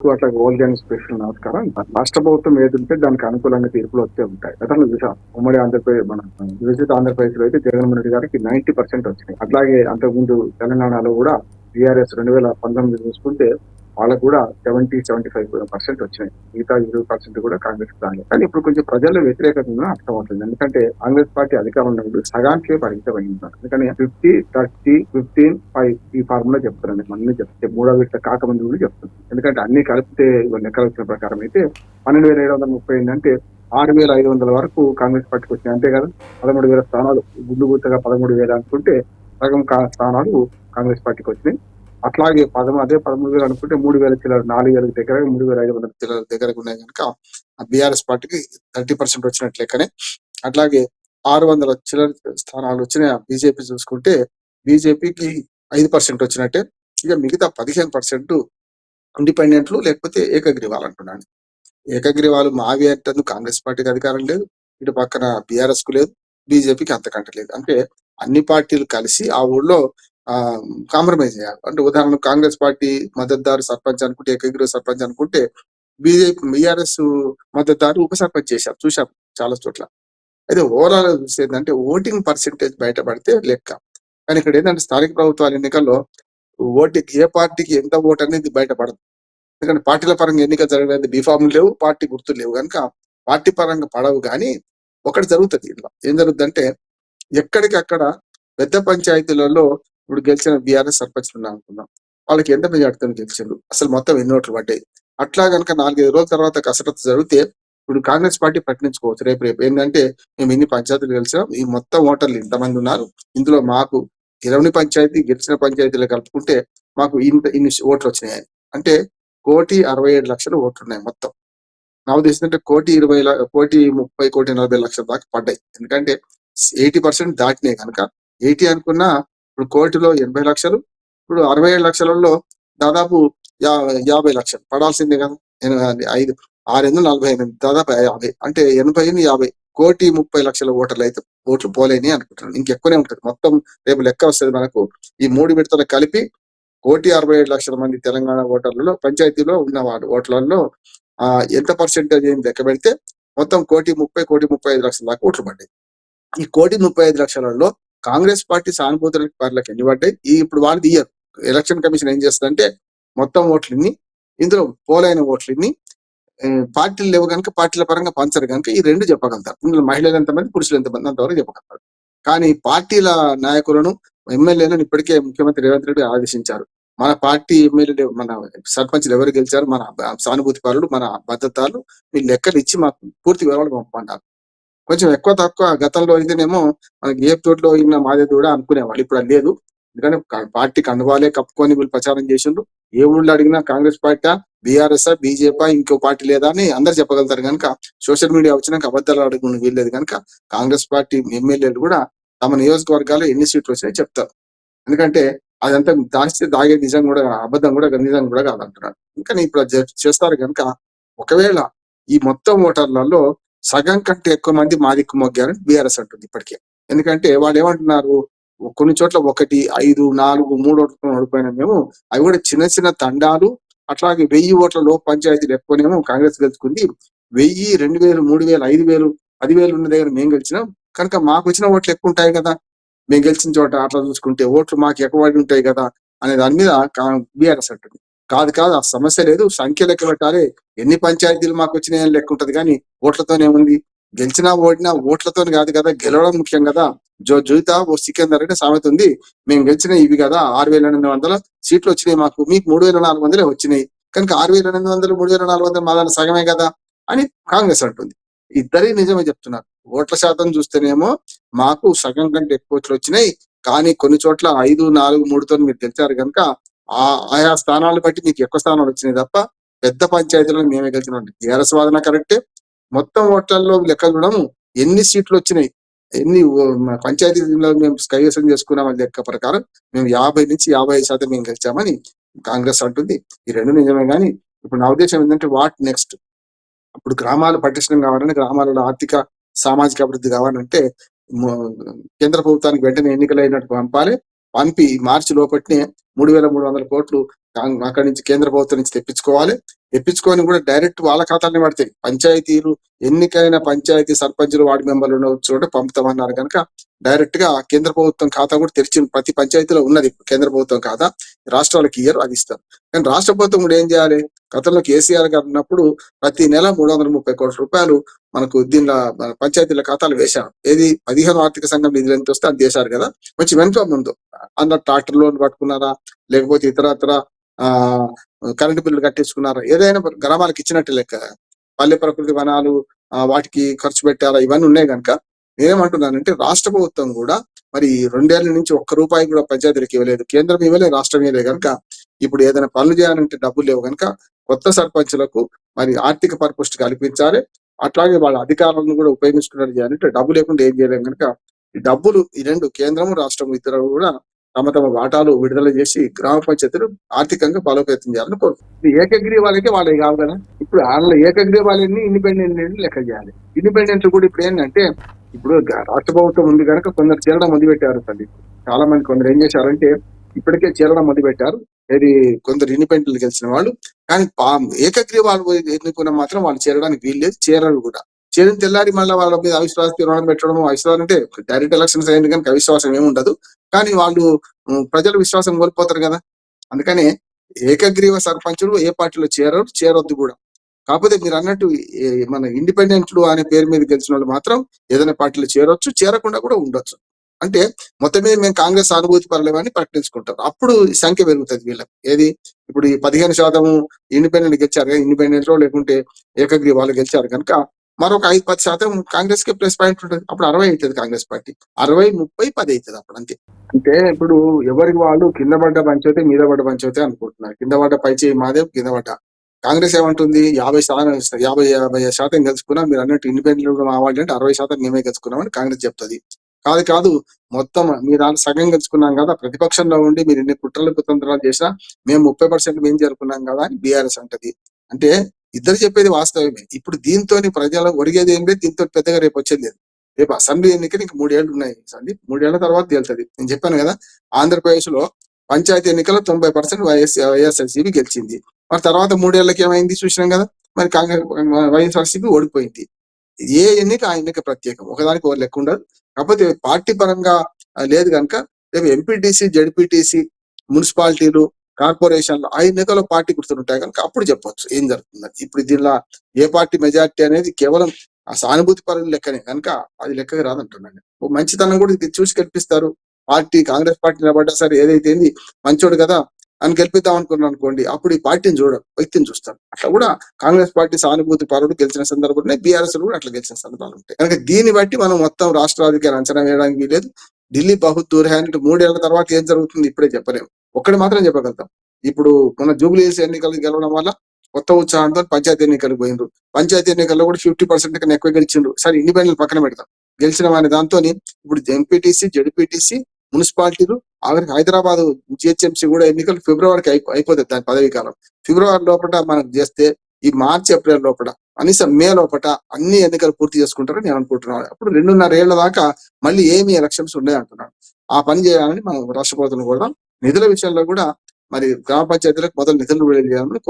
అట్లా old special నమస్కారం. రాష్ట్ర ప్రభుత్వం ఏదంటే దానికి అనుకూలంగా తీర్పులు వస్తే ఉంటాయి. అతను చూసాం. ఉమ్మడి ఆంధ్రప్రదేశ్ మన విజిత ఆంధ్రప్రదేశ్లో అయితే జగన్మోహన్ రెడ్డి గారికి నైన్టీ పర్సెంట్ వచ్చినాయి. అట్లాగే అంతకుముందు తెలంగాణలో కూడా బీఆర్ఎస్ రెండు వేల పంతొమ్మిది చూసుకుంటే వాళ్ళకు కూడా సెవెంటీ సెవెంటీ ఫైవ్ పర్సెంట్ వచ్చినాయి. మిగతా ఇరవై పర్సెంట్ కూడా కాంగ్రెస్ రాలేదు కానీ ఇప్పుడు కొంచెం ప్రజల్లో వ్యతిరేకత అర్థమవుతుంది ఎందుకంటే కాంగ్రెస్ పార్టీ అధికారం ఉన్నప్పుడు సగానికే పరిమితమైంది ఎందుకంటే ఫిఫ్టీ థర్టీ ఫిఫ్టీన్ ఫైవ్ ఈ ఫార్ములా చెప్తారండి మళ్ళీ చెప్తే. మూడో విడత కాకముందు కూడా చెప్తుంది ఎందుకంటే అన్ని కలిపితే లెక్కలు వచ్చిన ప్రకారం అయితే పన్నెండు వేల ఏడు వందల ముప్పై ఏంటంటే ఆరు వేల ఐదు వందల వరకు కాంగ్రెస్ పార్టీకి వచ్చినాయి. అంతే కదా? పదమూడు వేల స్థానాలు. గుండు గుత్తగా పదమూడు వేల అనుకుంటే సగం కా- స్థానాలు కాంగ్రెస్ పార్టీకి వచ్చినాయి. అట్లాగే పదం అదే పదమూడు వేలు అనుకుంటే మూడు వేల చిల్లర నాలుగు వేల దగ్గర మూడు వేల ఐదు వందల చిల్లర దగ్గర ఉన్నాయి కనుక బీఆర్ఎస్ పార్టీకి థర్టీ పర్సెంట్ వచ్చినట్లు. లెక్కనే అట్లాగే ఆరు వందల చిల్లర స్థానాలు వచ్చిన బీజేపీ చూసుకుంటే బీజేపీకి ఐదు పర్సెంట్ వచ్చినట్టే. ఇక మిగతా పదిహేను పర్సెంట్ ఇండిపెండెంట్లు లేకపోతే ఏకగ్రీవాలు అంటున్నాను. ఏకగ్రీవాలు మావి అంటే కాంగ్రెస్ పార్టీకి అధికారం లేదు. ఇటు పక్కన బీఆర్ఎస్కు లేదు. బీజేపీకి అంతకంటే లేదు. అంటే అన్ని పార్టీలు కలిసి ఆ ఊళ్ళో కాంప్రమైజ్ చేయాలి. అంటే ఉదాహరణకు కాంగ్రెస్ పార్టీ మద్దతుదారు సర్పంచ్ అనుకుంటే ఏకగ్రీవ సర్పంచ్ అనుకుంటే బీజేపీ బీఆర్ఎస్ మద్దతుదారు ఉప సర్పంచ్ చేశారు. చూశాం చాలా చోట్ల. అయితే ఓవరాల్ చూస్తే ఏంటంటే ఓటింగ్ పర్సెంటేజ్ బయటపడితే లెక్క. కానీ ఇక్కడ ఏంటంటే స్థానిక ప్రభుత్వాల ఎన్నికల్లో ఓటింగ్ ఏ పార్టీకి ఎంత ఓటు అనేది బయటపడదు. ఎందుకంటే పార్టీల పరంగా ఎన్నిక జరగలేదు బీఫామ్లు లేవు పార్టీ గుర్తులు లేవు. కనుక పార్టీ పరంగా పడవు కానీ ఒకటి జరుగుతుంది ఇంట్లో ఏం జరుగుతుందంటే ఎక్కడికి అక్కడ పెద్ద పంచాయతీలలో ఇప్పుడు గెలిచిన బీఆర్ఎస్ సర్పంచ్ అనుకుందాం వాళ్ళకి ఎంత మెజార్టీతో గెలిచిండ్రు? అసలు మొత్తం ఎన్ని ఓట్లు పడ్డాయి? అట్లా కనుక నాలుగైదు రోజుల తర్వాత కసరత్తు జరిగితే ఇప్పుడు కాంగ్రెస్ పార్టీ ప్రకటించుకోవచ్చు రేపు రేపు. ఏంటంటే మేము ఇన్ని పంచాయతీలు గెలిచాం ఈ మొత్తం ఓటర్లు ఇంతమంది ఉన్నారు. ఇందులో మాకు గెలవని పంచాయతీ గెలిచిన పంచాయతీలు కలుపుకుంటే మాకు ఇంత ఇన్ని ఓట్లు వచ్చినాయి. అంటే కోటి అరవై ఏడు లక్షలు ఓట్లు ఉన్నాయి మొత్తం. నాకు అంటే కోటి ఇరవై కోటి ముప్పై కోటి నలభై లక్షల దాకా పడ్డాయి. ఎందుకంటే ఎయిటీ పర్సెంట్ దాటినాయి కనుక ఎయిటీ అనుకున్నా ఇప్పుడు కోటిలో ఎనభై లక్షలు ఇప్పుడు అరవై ఏడు లక్షలలో దాదాపు యాభై లక్షలు. పడాల్సిందే కదా. ఎన- ఐదు ఆరు ఎనిమిది నలభై ఎనిమిది దాదాపు యాభై. అంటే ఎనభై యాభై. కోటి ముప్పై లక్షల ఓటర్లు అయితే ఓట్లు పోలేని అనుకుంటున్నాను. ఇంకెక్కువనే ఉంటుంది. మొత్తం రేపు లెక్క వస్తుంది మనకు. ఈ మూడు విడతలు కలిపి కోటి అరవై ఏడు లక్షల మంది తెలంగాణ ఓటర్లలో పంచాయతీలో ఉన్న వాడు ఓట్లలో ఆ ఎంత పర్సెంటేజ్ ఏంది లెక్క పెడితే మొత్తం కోటి ముప్పై కోటి ముప్పై ఐదు లక్షల దాకా ఓట్లు పడ్డాయి. ఈ కోటి ముప్పై ఐదు లక్షలలో కాంగ్రెస్ పార్టీ సానుభూతుల వారికి ఎన్ని పడ్డాయి? ఈ ఇప్పుడు వాళ్ళు తీయరు ఎలక్షన్ కమిషన్ ఏం చేస్తుందంటే మొత్తం ఓట్లని ఇందులో పోలైన ఓట్లని పార్టీలు లేవు కనుక పార్టీల పరంగా పంచరు కనుక ఈ రెండు చెప్పగలుగుతారు. ఇందులో మహిళలు ఎంతమంది పురుషులు ఎంతమంది అంతవరకు చెప్పగలుగుతారు. కానీ పార్టీల నాయకులను ఎమ్మెల్యేలను ఇప్పటికే ముఖ్యమంత్రి రేవంత్ రెడ్డి ఆదేశించారు. మన పార్టీ ఎమ్మెల్యేలు మన సర్పంచ్లు ఎవరు గెలిచారు? మన సానుభూతి పరులు మన భద్రతలు మీ లెక్కలు ఇచ్చి మాకు పూర్తి వివరాలు పంపమన్నారు కొంచెం ఎక్కువ తక్కువ గతంలో అయితేనేమో మనకి ఏ తోటలో అయిన మాదే కూడా అనుకునేవాళ్ళు. ఇప్పుడు అది లేదు. ఎందుకంటే పార్టీ కండువాలే కప్పుకొని వీళ్ళు ప్రచారం చేసిండ్రు. ఏ ఊళ్ళో అడిగినా కాంగ్రెస్ పార్టీ బీఆర్ఎస్ బీజేపీ ఇంకో పార్టీ లేదా అని అందరు చెప్పగలుగుతారు కనుక సోషల్ మీడియా వచ్చినాక అబద్ధాలు అడుగుని వీల్లేదు కనుక కాంగ్రెస్ పార్టీ ఎమ్మెల్యేలు కూడా తమ నియోజకవర్గాల్లో ఎన్ని సీట్లు వచ్చాయో చెప్తారు. ఎందుకంటే అదంతా దాస్తే దాగే నిజం కూడా అబద్ధం కూడా నిజం కూడా కాదంటున్నారు. ఇంకా ఇప్పుడు చేస్తారు కనుక ఒకవేళ ఈ మొత్తం ఓటర్లలో సగం కంటే ఎక్కువ మంది మా దిక్కు మొగ్గారని బీఆర్ఎస్ అంటుంది ఇప్పటికే. ఎందుకంటే వాళ్ళు ఏమంటున్నారు కొన్ని చోట్ల ఒకటి ఐదు నాలుగు మూడు ఓట్లతో ఓడిపోయిన మేము. అవి కూడా చిన్న చిన్న తండాలు అట్లాగే వెయ్యి ఓట్లలో పంచాయతీలు ఎక్కువనేమో కాంగ్రెస్ గెలుచుకుంది. వెయ్యి రెండు వేలు మూడు వేలు ఐదు వేలు పది వేలు ఉన్న దగ్గర మేము గెలిచినాం. కనుక మాకు వచ్చిన ఓట్లు ఎక్కువ ఉంటాయి కదా. మేము గెలిచిన చోట అట్లా చూసుకుంటే ఓట్లు మాకు ఎక్కువ ఉంటాయి కదా అనే దాని మీద బీఆర్ఎస్ అంటుంది. కాదు కాదు ఆ సమస్య లేదు. సంఖ్య లెక్క పెట్టాలి. ఎన్ని పంచాయతీలు మాకు వచ్చినాయని లెక్క ఉంటది కానీ ఓట్లతోనే ఉంది గెలిచినా ఓడినా ఓట్లతో కాదు కదా గెలవడం ముఖ్యం కదా. జో జూతా ఓ సికిందర్ అంటే సామెత ఉంది. మేము గెలిచిన ఇవి కదా ఆరు వేల ఎనిమిది వందల సీట్లు వచ్చినాయి మాకు. మీకు మూడు వేల నాలుగు వందలే వచ్చినాయి. కనుక ఆరు వేల ఎనిమిది వందలు మూడు వేల నాలుగు వందలు మాదాన సగమే కదా అని కాంగ్రెస్ అంటుంది. ఇద్దరే నిజమే చెప్తున్నారు. ఓట్ల శాతం చూస్తేనేమో మాకు సగం కంటే ఎక్కువ ఓట్లు వచ్చినాయి. కానీ కొన్ని చోట్ల ఐదు నాలుగు మూడుతో మీరు గెలిచారు కనుక ఆ ఆయా స్థానాలు బట్టి మీకు ఎక్కువ స్థానాలు వచ్చినాయి తప్ప పెద్ద పంచాయతీలో మేమే గెలిచిన టీఆర్ఎస్ వాదన కరెక్టే. మొత్తం ఓట్లలో లెక్క చూడము. ఎన్ని సీట్లు వచ్చినాయి? ఎన్ని పంచాయతీలో మేము కైవసం చేసుకున్నాం లెక్క ప్రకారం మేము యాభై నుంచి యాభై ఐదు శాతం మేము గెలిచామని కాంగ్రెస్ అంటుంది. ఈ రెండు నిజమే కానీ ఇప్పుడు నా ఉద్దేశం ఏంటంటే వాట్ నెక్స్ట్? ఇప్పుడు గ్రామాలు పటిష్టం కావాలని గ్రామాలలో ఆర్థిక సామాజిక అభివృద్ధి కావాలంటే కేంద్ర ప్రభుత్వానికి వెంటనే ఎన్నికలైనట్టు పంపాలి. పంపి మార్చి లోపట్నే మూడు వేల మూడు వందల కోట్లు అక్కడి నుంచి కేంద్ర ప్రభుత్వం నుంచి తెప్పించుకోవాలి. ఇప్పించుకొని కూడా డైరెక్ట్ వాళ్ళ ఖాతాలోనే పడతాయి. పంచాయతీలు ఎన్నికైన పంచాయతీ సర్పంచులు వార్డు మెంబర్లు ఉండవచ్చు చోట పంపుతామన్నారు కనుక డైరెక్ట్గా కేంద్ర ప్రభుత్వం ఖాతా కూడా తెరిచి ప్రతి పంచాయతీలో ఉన్నది. కేంద్ర ప్రభుత్వం ఖాతా రాష్ట్రాలకు ఇయ్యరు అది ఇస్తారు. కానీ రాష్ట్ర ప్రభుత్వం కూడా ఏం చేయాలి? గతంలో కేసీఆర్ గారు ఉన్నప్పుడు ప్రతి నెల మూడు వందల ముప్పై కోట్ల రూపాయలు మనకు దీనిలో పంచాయతీల ఖాతాలు వేశారు. ఏది? పదిహేను ఆర్థిక సంఘం నిధులు ఎంత వస్తే అది చేశారు కదా. వచ్చి వెనుక ముందు. అందరు ట్రాక్టర్ లోన్ పట్టుకున్నారా లేకపోతే ఇతరత్ర ఆ కరెంటు బిల్లు కట్టించుకున్నారా ఏదైనా గ్రామాలకు ఇచ్చినట్టు లెక్క. పల్లె ప్రకృతి వనాలు వాటికి ఖర్చు పెట్టారా ఇవన్నీ ఉన్నాయి కనుక నేనేమంటున్నానంటే రాష్ట్ర ప్రభుత్వం కూడా మరి రెండేళ్ళ నుంచి ఒక్క రూపాయి కూడా పంచాయతీలకు ఇవ్వలేదు. కేంద్రం ఇవ్వలేదు రాష్ట్రం ఇవ్వలేదు కనుక ఇప్పుడు ఏదైనా పనులు చేయాలంటే డబ్బులు లేవు కనుక కొత్త సర్పంచులకు మరి ఆర్థిక పరిపుష్టి కల్పించాలి. అట్లాగే వాళ్ళ అధికారులను కూడా ఉపయోగించుకున్నట్టు చేయాలంటే డబ్బు లేకుండా ఏం చేయలేం కనుక ఈ డబ్బులు ఈ రెండు కేంద్రము రాష్ట్రం ఇద్దరు కూడా తమ తమ వాటాలు విడుదల చేసి గ్రామ పంచాయతీలు ఆర్థికంగా బలోపేతం చేయాలని కోరుకుంటుంది ఏకగ్రీవాలైతే వాళ్ళకి కావు కదా? ఇప్పుడు వాళ్ళ ఏకగ్రీవాలన్నీ ఇండిపెండెంట్ లెక్క చేయాలి. ఇండిపెండెంట్ కూడా ఇప్పుడు ఏంటంటే ఇప్పుడు రాష్ట్ర ప్రభుత్వం ఉంది కనుక కొందరు చేరడం మొదలు పెట్టారు తల్లి. చాలా మంది కొందరు ఏం చేశారంటే ఇప్పటికే చేరడం మొదలు పెట్టారు ఇది కొందరు ఇండిపెండెంట్ గెలిచిన వాళ్ళు. కానీ పా- ఏకగ్రీవాలు ఎన్నుకున్న మాత్రం వాళ్ళు చేరడానికి వీల్లేదు చేరరు కూడా. చేరిన తెల్లారి మళ్ళీ వాళ్ళ మీద అవిశ్వాస తీర్మానం పెట్టడం అవిశ్వాసం అంటే డైరెక్ట్ ఎలక్షన్స్ అయింది కనుక అవిశ్వాసం ఏముండదు. ఉండదు కానీ వాళ్ళు ప్రజల విశ్వాసం కోల్పోతారు కదా. అందుకని ఏకగ్రీవ సర్పంచులు ఏ పార్టీలో చేరరు చేరొద్దు కూడా. కాకపోతే మీరు అన్నట్టు మన ఇండిపెండెంట్లు అనే పేరు మీద గెలిచిన వాళ్ళు మాత్రం ఏదైనా పార్టీలో చేరొచ్చు చేరకుండా కూడా ఉండొచ్చు. అంటే మొత్తం మీద మేము కాంగ్రెస్ అనుభూతి పరలేమని ప్రకటించుకుంటారు. అప్పుడు సంఖ్య పెరుగుతుంది వీళ్ళకి. ఏది? ఇప్పుడు ఈ పదిహేను శాతం ఇండిపెండెంట్ గెలిచారు కదా ఇండిపెండెంట్లో లేకుంటే ఏకగ్రీవాలు గెలిచారు కనుక మరొక ఐదు పది శాతం కాంగ్రెస్కి ప్లస్ పాయింట్ ఉంటుంది. అప్పుడు అరవై అవుతుంది కాంగ్రెస్ పార్టీ. అరవై ముప్పై పది అవుతుంది అప్పుడు అంతే. అంటే ఇప్పుడు ఎవరికి వాళ్ళు కింద పడ్డ పంచవుతాయి మీద పడ్డ పంచవుతాయి అనుకుంటున్నారు. కింద పడ్డ పై చేయి మాదే కింద పడ్డ. కాంగ్రెస్ ఏమంటుంది? యాభై శాతం యాభై యాభై శాతం గెలుచుకున్నా. మీరు అన్నట్టు ఇండిపెండెంట్ కావాలి అంటే అరవై శాతం మేమే గెలుచుకున్నామని కాంగ్రెస్ చెప్తుంది. కాదు కాదు. మొత్తం మీరు దాంట్లో సగం గెలుచుకున్నాం కదా. ప్రతిపక్షంలో ఉండి మీరు ఎన్ని కుట్రలు కుతంత్రాలు చేసినా మేము ముప్పై పర్సెంట్ మేము జరుపుకున్నాం కదా అని బీఆర్ఎస్ అంటది. అంటే ఇద్దరు చెప్పేది వాస్తవమే. ఇప్పుడు దీంతో ప్రజలు ఒరిగేది ఏం లేదు దీంతో పెద్దగా రేపు వచ్చేది లేదు. రేపు అసెంబ్లీ ఎన్నికలు ఇంక మూడేళ్ళు ఉన్నాయి సందీప్. మూడేళ్ళ తర్వాత తేలుతుంది. నేను చెప్పాను కదా ఆంధ్రప్రదేశ్లో పంచాయతీ ఎన్నికల్లో తొంభై పర్సెంట్ వైఎస్ వైఎస్ఆర్సీపీ గెలిచింది. మరి తర్వాత మూడేళ్ళకి ఏమైంది చూసినాం కదా మరి కాంగ్రెస్ వైఎస్ఆర్సీపీ ఓడిపోయింది. ఏ ఎన్నిక ఆ ఎన్నిక ప్రత్యేకం. ఒకదానికి ఒక లెక్క ఉండదు. కాకపోతే పార్టీ పరంగా లేదు కనుక రేపు ఎంపీటీసీ జడ్పీటీసీ మున్సిపాలిటీలు కార్పొరేషన్లు ఆ ఎన్నికల్లో పార్టీ గుర్తుంటాయి కనుక అప్పుడు చెప్పొచ్చు ఏం జరుగుతుందని. ఇప్పుడు దీనిలో ఏ పార్టీ మెజార్టీ అనేది కేవలం ఆ సానుభూతి పరుల లెక్కనే కనుక అది లెక్కగా రాదంటున్నాను ఓ మంచితనం కూడా ఇది చూసి కల్పిస్తారు పార్టీ కాంగ్రెస్ పార్టీ నిలబడ్డా సరే ఏదైతే మంచోడు కదా అని గెలిపిద్దాం అనుకున్నాను అనుకోండి అప్పుడు ఈ పార్టీని చూడరు వ్యక్తిని చూస్తారు అట్లా కూడా కాంగ్రెస్ పార్టీ సానుభూతి పరుడు గెలిచిన సందర్భంలో బీఆర్ఎస్ కూడా అట్లా గెలిచిన సందర్భాలు ఉంటాయి. కనుక దీన్ని బట్టి మనం మొత్తం రాష్ట్ర రాజకీయాలు అంచనా వేయడానికి వీలేదు ఢిల్లీ బహుత్ దూర్ హై మూడేళ్ళ తర్వాత ఏం జరుగుతుంది? ఇప్పుడే చెప్పలేము ఒక్కటి మాత్రం చెప్పగలుగుతాం. ఇప్పుడు మన జూబ్లీస్ ఎన్నికలు గెలవడం వల్ల కొత్త ఉత్సాహంతో పంచాయతీ ఎన్నికలు పోయిండ్రు. పంచాయతీ ఎన్నికల్లో కూడా ఫిఫ్టీ పర్సెంట్ కన్నా ఎక్కువ గెలిచిండ్రు. సరే ఇండిపెండెంట్ పక్కన పెడతాం. గెలిచిన వారి దాంతో ఇప్పుడు ఎంపీటీసీ జడ్పీటీసీ మున్సిపాలిటీలు ఆఖరికి హైదరాబాద్ జిహెచ్ఎంసీ కూడా ఎన్నికలు ఫిబ్రవరికి అయిపో అయిపోతుంది దాని పదవీ కాలం ఫిబ్రవరి లోపల మనం చేస్తే ఈ మార్చి ఏప్రిల్ లోపల కనీసం మే లోపల అన్ని ఎన్నికలు పూర్తి చేసుకుంటారని నేను అనుకుంటున్నాను. అప్పుడు రెండున్నర ఏళ్ళ దాకా మళ్ళీ ఏమి ఎలక్షన్స్ ఉన్నాయి అంటున్నాడు. ఆ పని చేయాలని మనం రాష్ట్ర ప్రభుత్వం కూడా నిధుల విషయంలో కూడా మరి గ్రామ పంచాయతీలకు మొదలు నిధులు విడుదల చేయాలని